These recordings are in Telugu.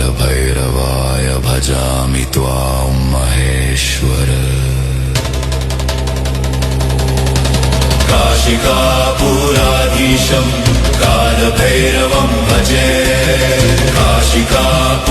कालभैरवाय भजामि त्वां महेश्वर। काशिकापुराधीशं कालभैरवं भजे। काशिकापुराधीशं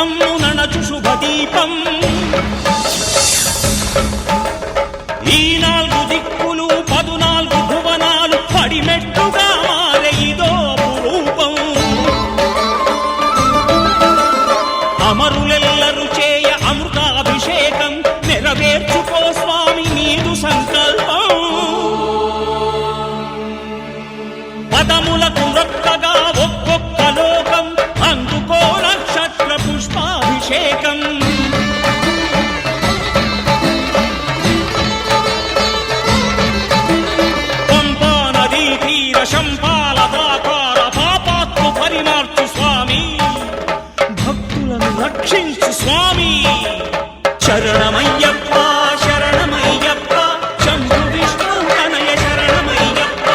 నడచు నణచు శుభదీపం రక్షించు స్వామి. శరణమయ్యప్ప శరణమయ్యప్ప శంభు విష్ణు తనయ శరణమయ్యప్ప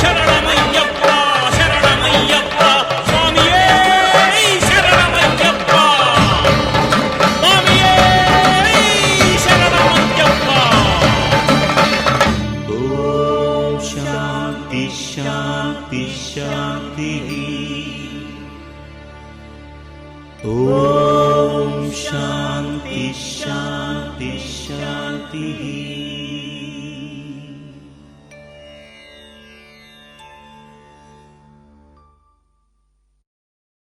శరణమయ్యప్ప శరణమయ్యప్ప స్వామియే శరణమయ్యప్ప. స్వామియే శరణమయ్యప్ప. ఓం శాంతి శాంతి శాంతి. ఓ शान्ति शान्ति शान्तिः।